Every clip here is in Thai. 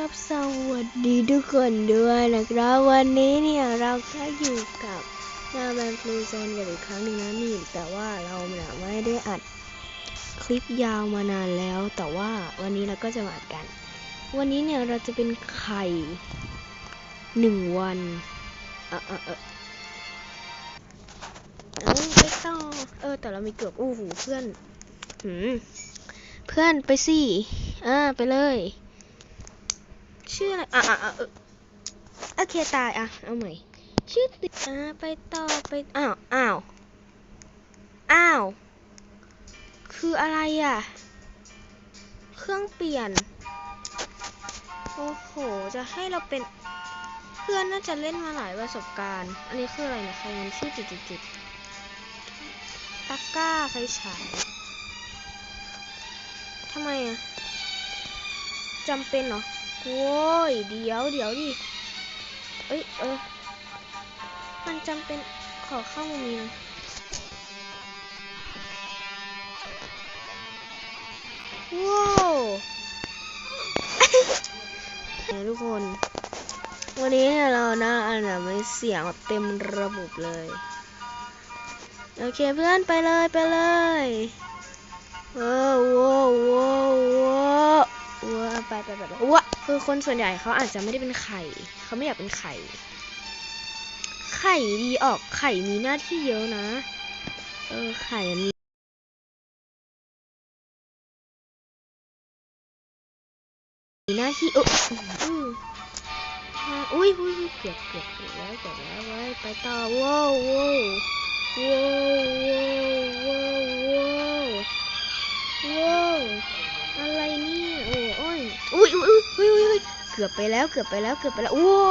ครับสวัสดีทุกคนด้วยนะครับวันนี้เนี่ยเราก็อยู่กับหน้าแบงค์ฟลูโซนกันอีกครั้งหนึ่งนะนี่แต่ว่าเราเนี่ยไม่ได้อัดคลิปยาวมานานแล้ว แต่ว่าวันนี้เราก็จะมาอัดกัน วันนี้เนี่ยเราจะเป็นไข่หนึ่งวันเออเออเออเออไปต่อเออ แต่เรามีเกือบอู้หูเพื่อนหืมเพื่อนไปสิอ่าไปเลย ชื่ออะไรอะอะอะเออโอเคตายอะ เอาใหม่ ชื่อติอ่าไปต่อไป อ้าว อ้าว อ้าว คืออะไรอะ เครื่องเปลี่ยน โอ้โห จะให้เราเป็น เพื่อนน่าจะเล่นมาหลายประสบการณ์ อันนี้คืออะไรนะใครมันชื่อจุดจุดจุดตะกร้าไฟฉายทำไมอะจำเป็นเหรอ โว้ยเดี๋ยวเดี๋ยวดิเอ้ยเออมันจำเป็นขอเข้ามุมนี้นะว้าวทุกคน วันนี้เนี่ยเรานะอันดับเสียงแบบเต็มระบบเลย โอเคเพื่อนไปเลยไปเลยเออว้าวว้าวว้าวว้าวไปไปไปไปว้า คือคนส่วนใหญ่เขาอาจจะไม่ได้เป็นไข่ เขาไม่อยากเป็นไข่ ไข่ดีออกไข่มีหน้าที่เยอะนะ เออไข่มีมีหน้าที่เอออืออุ้ยอุ้ยอุ้ยเกือบเกือบเกือบแล้วเกือบแล้วเว้ไปต่อว้าวว้าวว้าวว้าวว้าวว้าวว้าวอะไรนี้ อุ้ยอุ้ยอุ้ยอุ้ยอุ้ยเกือบไปแล้วเกือบไปแล้วเกือบไปแล้วโว้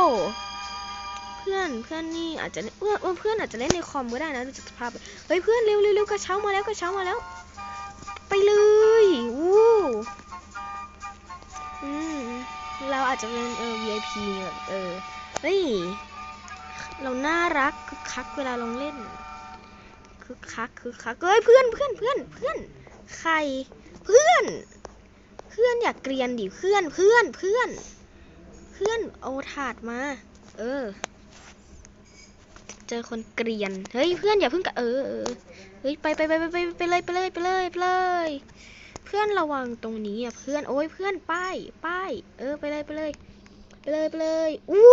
เพื่อนเพื่อนนี่อาจจะเออเออเพื่อนอาจจะเล่นในคอมก็ได้นะดูจากสภาพเฮ้ยเพื่อนเร็วเร็วเร็วกระเช้ามาแล้วกระเช้ามาแล้ว ไปเลยวู้อืมเราอาจจะเป็นเออ VIP แบบเออเฮ้ยเราน่ารักคึกคักเวลาลงเล่นคึกคักคึกคักเฮ้ยเพื่อนเพื่อนเพื่อนเพื่อนใครเพื่อน เพื่อนอยากเกรียนดิเพื่อนเพื่อนเพื่อน เพื่อนเอาถาดมา เออ เจอคนเกรียน เฮ้ยเพื่อนอย่าเพิ่งกะเออเออเฮ้ยไปไปไปไปไปไปเลยไปเลยไปเลยไปเลย เพื่อนระวังตรงนี้อะเพื่อนโอ้ยเพื่อนป้ายป้ายเออไปเลยไปเลยไปเลยไปเลยอู้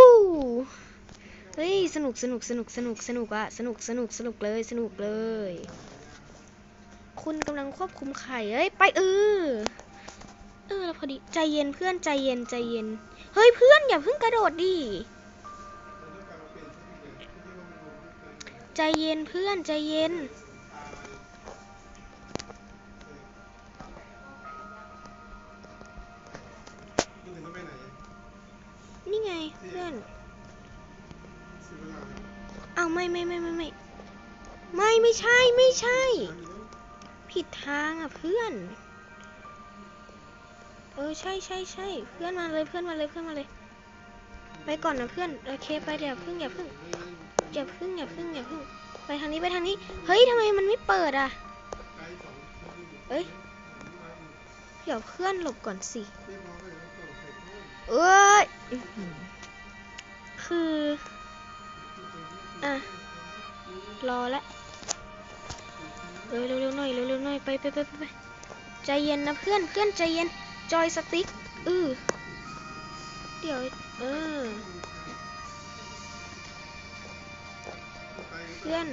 เฮ้ยสนุกสนุกสนุกสนุกสนุกอะสนุกสนุกสนุกเลยสนุกเลย คุณกำลังควบคุมไข่เอ้ยไปเออ เออแล้วพอดีใจเย็นเพื่อนใจเย็นใจเย็น เฮ้ยเพื่อนอย่าเพิ่งกระโดดดิ ใจเย็นเพื่อนใจเย็น นี่ไงเพื่อนเอ้าวไม่ไม่ไม่ไม่ไม่ไม่ไม่ใช่ไม่ใช่ ผิดทางอะเพื่อน ออใช่ใช่ใช่เพื่อนมาเลยเพื่อนมาเลยเพื่อนมาเลย ไปก่อนนะเพื่อนโอเคไปเดี๋ยวเพิ่งอย่าเพิ่งอย่าเพิ่งอย่าเพิ่งอย่าเพิ่งไปทางนี้ไปทางนี้ เฮ้ยทำไมมันไม่เปิดอะเอ้ยเดี๋ยวเพื่อนหลบก่อนสิเรียบร้อยเลยแล้วก็ใส่เพิ่มเอ้ยคืออะรอละเร็วเร็วเร็วหน่อยเร็วเร็วหน่อยไปไปไปไปใจเย็นนะเพื่อนเพื่อนใจเย็น จอยสติ๊กอือเดี๋ยว เออ เพื่อน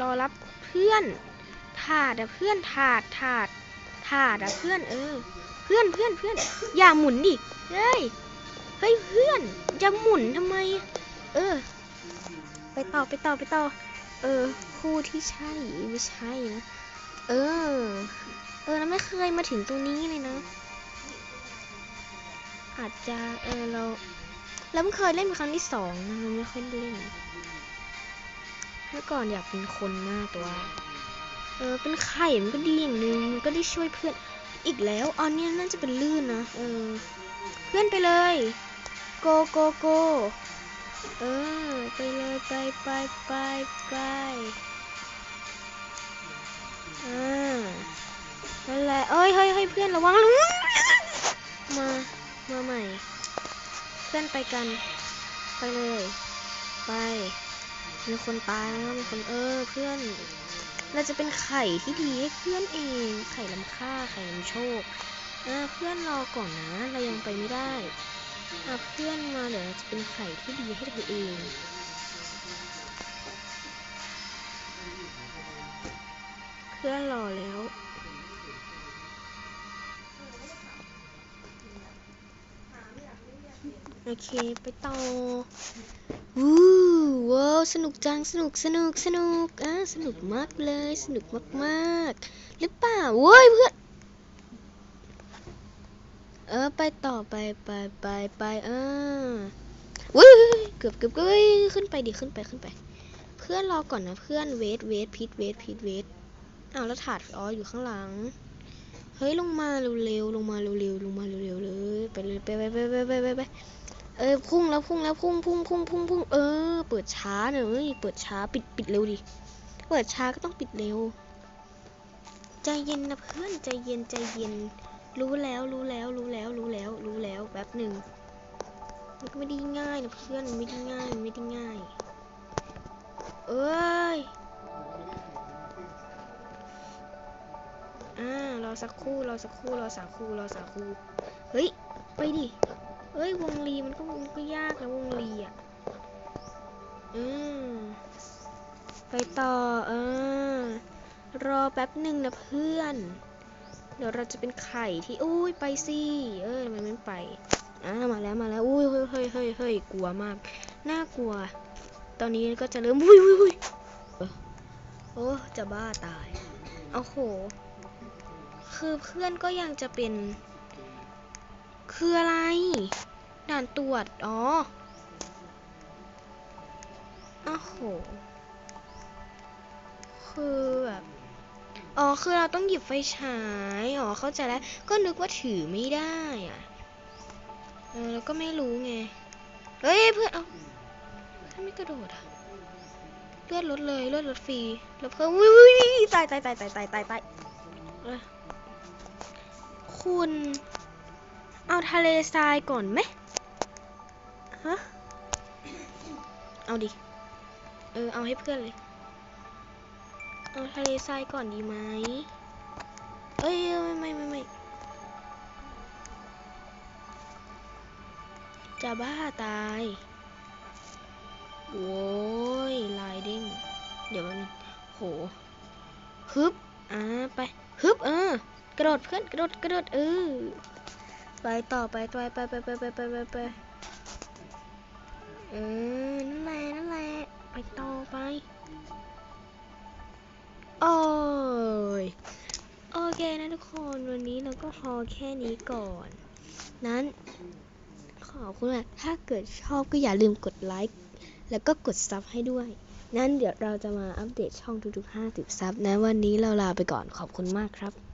รอรับเพื่อนถาดอะเพื่อนถาดถาดถาดอะเพื่อนเออ เพื่อนเพื่อนเพื่อนอย่าหมุนดิเฮ้ยเฮ้ยเพื่อนจะหมุนทำไม เออ ไปต่อไปต่อไปต่อ เออ คู่ที่ใช่ไม่ใช่นะ เออ เออเราไม่เคยมาถึงตรงนี้เลยนะ อาจจะเออเราเราเพิ่งเคยเล่นเป็นครั้งที่สองนะเราไม่ค่อยเล่น เมื่อก่อนอยากเป็นคนมากต่ว่าเออเป็นไข่มันก็ดีอย่างหนึงมันก็ได้ช่วยเพื่อนอีกแล้วอันนี้น่าจะเป็นลื่นนะเออ เพื่อนไปเลยโกโกโกเออไปเลยไปไปไปไปอ่านั่นแหละเอ้ยเฮ้ยเฮ้ยเพื่อนระวังระวังมา มาใหม่ เพื่อนไปกัน ไปเลย ไป มีคนตายแล้วมีคนเออเพื่อน เราจะเป็นไข่ที่ดีให้เพื่อนเอง ไข่ล้ำค่าไข่ล้ำโชคอ่าเพื่อนรอก่อนนะ เรายังไปไม่ได้อ่าเพื่อนมาเดี๋ยวเราจะเป็นไข่ที่ดีให้เธอเองเพื่อนรอแล้ว โอเคไปต่อวู้ว้าวสนุกจังสนุกสนุกสนุกอ่าสนุกมากเลยสนุกมากๆหรือเปล่าเว้ยเพื่อนเออไปต่อไปไปไปไปเออวุ้ยเกือบเกือบเกือบขึ้นไปดิขึ้นไปขึ้นไป เพื่อนรอก่อนนะเพื่อนเวทเวทพิทเวทพิทเวทอ้าวแล้วถาดอ๋ออยู่ข้างหลังเฮ้ยลงมาเร็วๆลงมาเร็วๆลงมาเร็วๆเลยไปเลยไปไปไปไปไปไป เออพุ่งแล้วพุ่งแล้วพุ่งพุ่งพุ่งพุ่งพุ่งเออ เปิดช้าหน่อยเปิดช้าปิดปิดเร็วดิ เปิดช้าก็ต้องปิดเร็ว ใจเย็นนะเพื่อนใจเย็นใจเย็น รู้แล้วรู้แล้วรู้แล้วรู้แล้วรู้แล้วแป๊บหนึ่งมันก็ไม่ได้ง่ายนะเพื่อนไม่ได้ง่ายไม่ได้ง่าย เอ้ยอ่ารอสักครู่รอสักครู่รอสักครู่รอสักครู่เฮ้ยไปดิ เอ้ยวงลีมันก็มันก็ยากนะวงลีอะ อืม ไปต่อเออรอแป๊บหนึ่งนะเพื่อน เดี๋ยวเราจะเป็นไข่ที่อุ้ยไปสิเออทำไมไม่ไปอ่ามาแล้วมาแล้วอุ้ยเฮ้ยเฮ้ยเฮ้ยเฮ้ยกลัวมากน่ากลัว ตอนนี้ก็จะเริ่มอุ้ยอุ้ยอุ้ยเออโอ้จะบ้าตายเอาโห คือเพื่อนก็ยังจะเป็น คืออะไร ด่านตรวจ อ๋ออ้โห คือแบบ อ๋อ คือเราต้องหยิบไฟฉาย อ๋อ เข้าใจแล้ว ก็นึกว่าถือไม่ได้อะ เออแล้วก็ไม่รู้ไง เฮ้ยเพื่อนเอาถ้าไม่กระโดดอะเลือดลดเลยเลือดลดฟรี แล้วเพิ่มวิวตายตายตายตายตายตายตายเอ้ยคุณ เอาทะเลทรายก่อนไหมฮะ เอาดิ เออ เอาให้เพื่อนเลย เอาทะเลทรายก่อนดีไหม เอ้ยไม่ไม่ไม่ไม่จะบ้าตาย โว้ย ลายเด้ง เดี๋ยวมันโห ฮึบ อ่า ไป ฮึบ เออ กระโดดเพื่อน กระโดด กระโดด เออ ไปต่อไปไปไปไปไปไปไปไปไปเออนั่นแหละนั่นแหละไปต่อไปโอ้ยโอเคนะทุกคนวันนี้เราก็พอแค่นี้ก่อน นั้น ขอบคุณมากถ้าเกิดชอบก็อย่าลืมกดไลค์แล้วก็กดซับให้ด้วย นั้นเดี๋ยวเราจะมาอัปเดตช่องทุกๆ 50 ซับนะวันนี้เราลาไปก่อนขอบคุณมากครับ